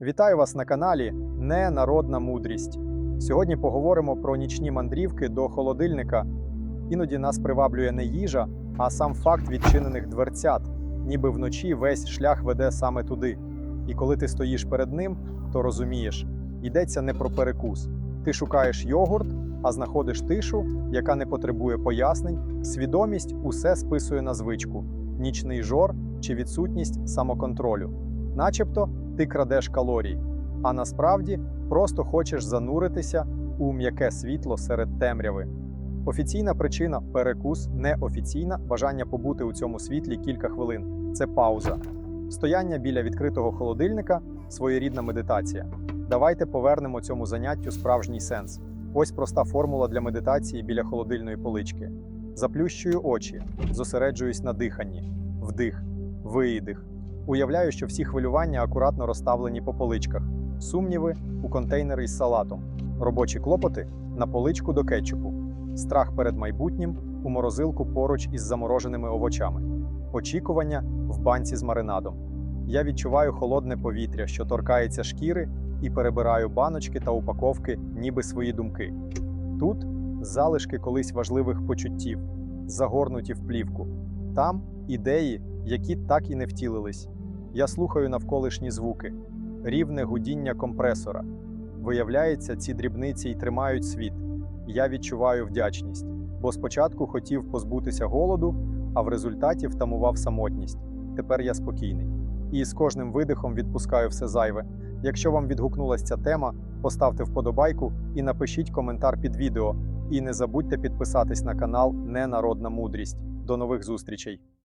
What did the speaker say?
Вітаю вас на каналі Ненародна мудрість. Сьогодні поговоримо про нічні мандрівки до холодильника. Іноді нас приваблює не їжа, а сам факт відчинених дверцят, ніби вночі весь шлях веде саме туди. І коли ти стоїш перед ним, то розумієш, йдеться не про перекус. Ти шукаєш йогурт, а знаходиш тишу, яка не потребує пояснень. Свідомість усе списує на звичку: нічний жор чи відсутність самоконтролю. Начебто ти крадеш калорії, а насправді просто хочеш зануритися у м'яке світло серед темряви. Офіційна причина перекус, неофіційна бажання побути у цьому світлі кілька хвилин. Це пауза. Стояння біля відкритого холодильника своєрідна медитація. Давайте повернемо цьому заняттю справжній сенс. Ось проста формула для медитації біля холодильної полички. Заплющую очі, зосереджуюсь на диханні, вдих, видих. Уявляю, що всі хвилювання акуратно розставлені по поличках, сумніви у контейнери із салатом, робочі клопоти на поличку до кетчупу, страх перед майбутнім у морозилку поруч із замороженими овочами, очікування в банці з маринадом. Я відчуваю холодне повітря, що торкається шкіри, і перебираю баночки та упаковки, ніби свої думки. Тут залишки колись важливих почуттів, загорнуті в плівку. Там ідеї, які так і не втілились. Я слухаю навколишні звуки, рівне гудіння компресора. Виявляється, ці дрібниці й тримають світ. Я відчуваю вдячність, бо спочатку хотів позбутися голоду, а в результаті втамував самотність. Тепер я спокійний. І з кожним видихом відпускаю все зайве. Якщо вам відгукнулася ця тема, поставте вподобайку і напишіть коментар під відео. І не забудьте підписатись на канал Ненародна мудрість. До нових зустрічей!